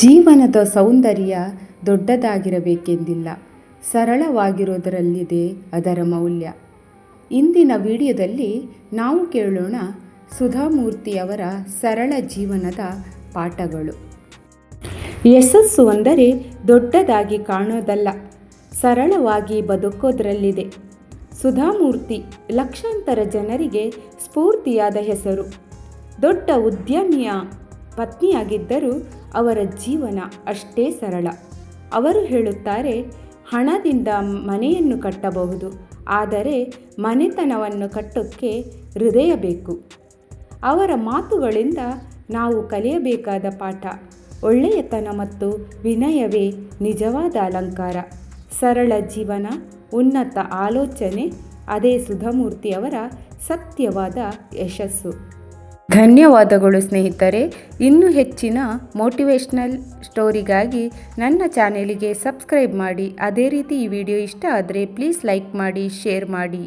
ಜೀವನದ ಸೌಂದರ್ಯ ದೊಡ್ಡದಾಗಿರಬೇಕೆಂದಿಲ್ಲ. ಸರಳವಾಗಿರೋದರಲ್ಲಿದೆ ಅದರ ಮೌಲ್ಯ. ಇಂದಿನ ವಿಡಿಯೋದಲ್ಲಿ ನಾವು ಕೇಳೋಣ ಸುಧಾಮೂರ್ತಿಯವರ ಸರಳ ಜೀವನದ ಪಾಠಗಳು. ಯಶಸ್ಸು ಅಂದರೆ ದೊಡ್ಡದಾಗಿ ಕಾಣೋದಲ್ಲ, ಸರಳವಾಗಿ ಬದುಕೋದ್ರಲ್ಲಿದೆ. ಸುಧಾಮೂರ್ತಿ ಲಕ್ಷಾಂತರ ಜನರಿಗೆ ಸ್ಫೂರ್ತಿಯಾದ ಹೆಸರು. ದೊಡ್ಡ ಉದ್ಯಮಿಯ ಪತ್ನಿಯಾಗಿದ್ದರೂ ಅವರ ಜೀವನ ಅಷ್ಟೇ ಸರಳ. ಅವರು ಹೇಳುತ್ತಾರೆ, ಹಣದಿಂದ ಮನೆಯನ್ನು ಕಟ್ಟಬಹುದು, ಆದರೆ ಮನೆತನವನ್ನು ಕಟ್ಟೋಕ್ಕೆ ಹೃದಯ ಬೇಕು. ಅವರ ಮಾತುಗಳಿಂದ ನಾವು ಕಲಿಯಬೇಕಾದ ಪಾಠ, ಒಳ್ಳೆಯತನ ಮತ್ತು ವಿನಯವೇ ನಿಜವಾದ ಅಲಂಕಾರ. ಸರಳ ಜೀವನ, ಉನ್ನತ ಆಲೋಚನೆ, ಅದೇ ಸುಧಾಮೂರ್ತಿಯವರ ಸತ್ಯವಾದ ಯಶಸ್ಸು. ಧನ್ಯವಾದಗಳು ಸ್ನೇಹಿತರೆ. ಇನ್ನೂ ಹೆಚ್ಚಿನ ಮೋಟಿವೇಶ್ನಲ್ ಸ್ಟೋರಿಗಾಗಿ ನನ್ನ ಚಾನೆಲಿಗೆ ಸಬ್ಸ್ಕ್ರೈಬ್ ಮಾಡಿ. ಅದೇ ರೀತಿ ಈ ವಿಡಿಯೋ ಇಷ್ಟ ಆದರೆ ಪ್ಲೀಸ್ ಲೈಕ್ ಮಾಡಿ ಶೇರ್ ಮಾಡಿ.